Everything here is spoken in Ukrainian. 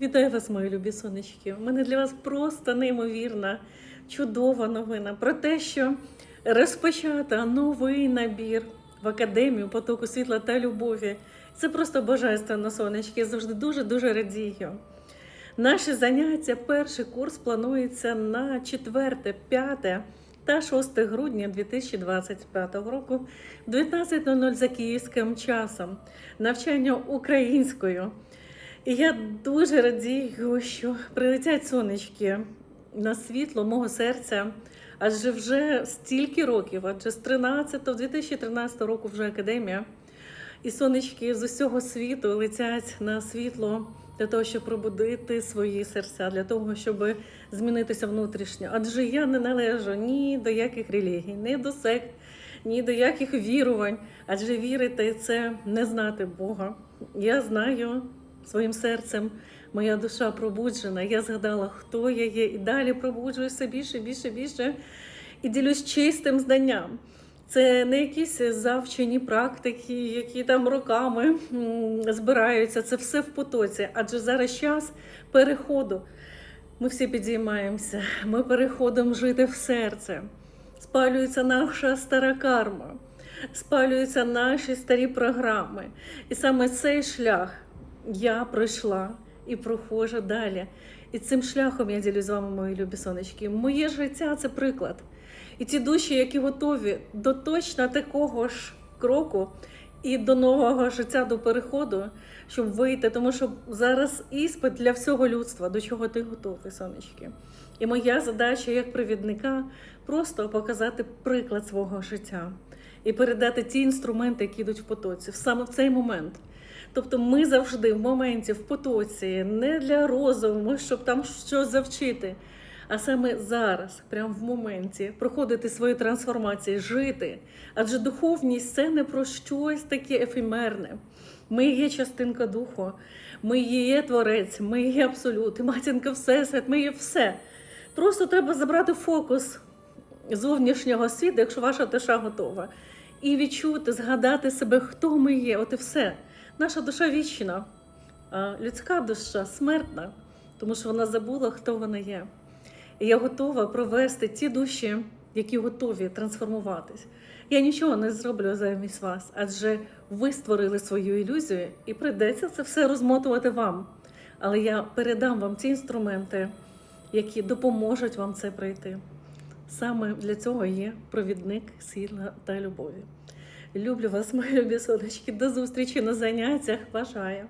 Вітаю вас, мої любі сонечки. У мене для вас просто неймовірна, чудова новина про те, що розпочато новий набір в академію потоку світла та любові. Це просто божественно, сонечки. Я завжди дуже дуже радію. Наші заняття, перший курс планується на 4, 5 та 6 грудня 2025 року в 19.00 за київським часом. Навчання українською. І я дуже радію, що прилетять сонечки на світло мого серця. Адже вже стільки років, адже з 13 2013 року вже академія, і сонечки з усього світу летять на світло для того, щоб пробудити свої серця, для того, щоб змінитися внутрішньо. Адже я не належу ні до яких релігій, ні до сект, ні до яких вірувань. Адже вірити це не знати Бога. Я знаю своїм серцем. Моя душа пробуджена. Я згадала, хто я є, і далі пробуджуюся більше, більше, більше і ділюсь чистим знанням. Це не якісь завчені практики, які там роками збираються. Це все в потоці. Адже зараз час переходу. Ми всі підіймаємося, ми переходимо жити в серце. Спалюється наша стара карма, спалюються наші старі програми. І саме цей шлях я пройшла і проходжу далі. І цим шляхом я ділю з вами, мої любі сонечки. Моє життя це приклад. І ті душі, які готові до точно такого ж кроку і до нового життя, до переходу, щоб вийти, тому що зараз іспит для всього людства, до чого ти готовий, сонечки. І моя задача як провідника просто показати приклад свого життя і передати ті інструменти, які йдуть в потоці, саме в цей момент. Тобто ми завжди в моменті, в потоці, не для розуму, щоб там щось завчити, а саме зараз, прямо в моменті, проходити свої трансформації, жити. Адже духовність це не про щось таке ефемерне. Ми є частинка духу, ми є творець, ми є абсолют, матінка Всесвіт, ми є все. Просто треба забрати фокус зовнішнього світу, якщо ваша душа готова, і відчути, згадати себе, хто ми є, от і все. Наша душа вічна, людська душа смертна, тому що вона забула, хто вона є. І я готова провести ті душі, які готові трансформуватись. Я нічого не зроблю замість вас, адже ви створили свою ілюзію і прийдеться це все розмотувати вам. Але я передам вам ті інструменти, які допоможуть вам це пройти. Саме для цього є провідник сила та любові. Люблю вас, мої любі сонечки. До зустрічі на заняттях. Бажаю.